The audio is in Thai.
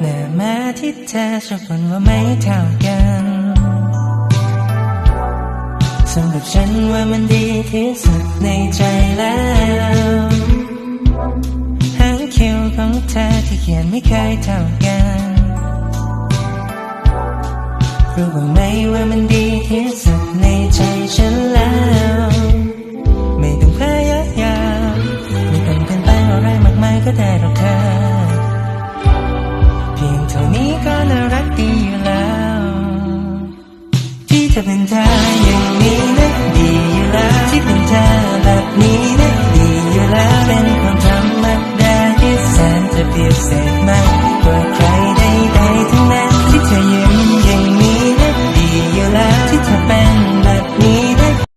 แน่แม้ที่เธอชอบคนว่าไม่เท่ากันสำหรับฉันว่ามันดีที่สุดในใจแล้วหางคิ้วของเธอที่เขียนไม่เคยเท่ากันรู้บ้างไหมว่ามันดีที่สุด จะเป็นเธออย่างนี้นะดี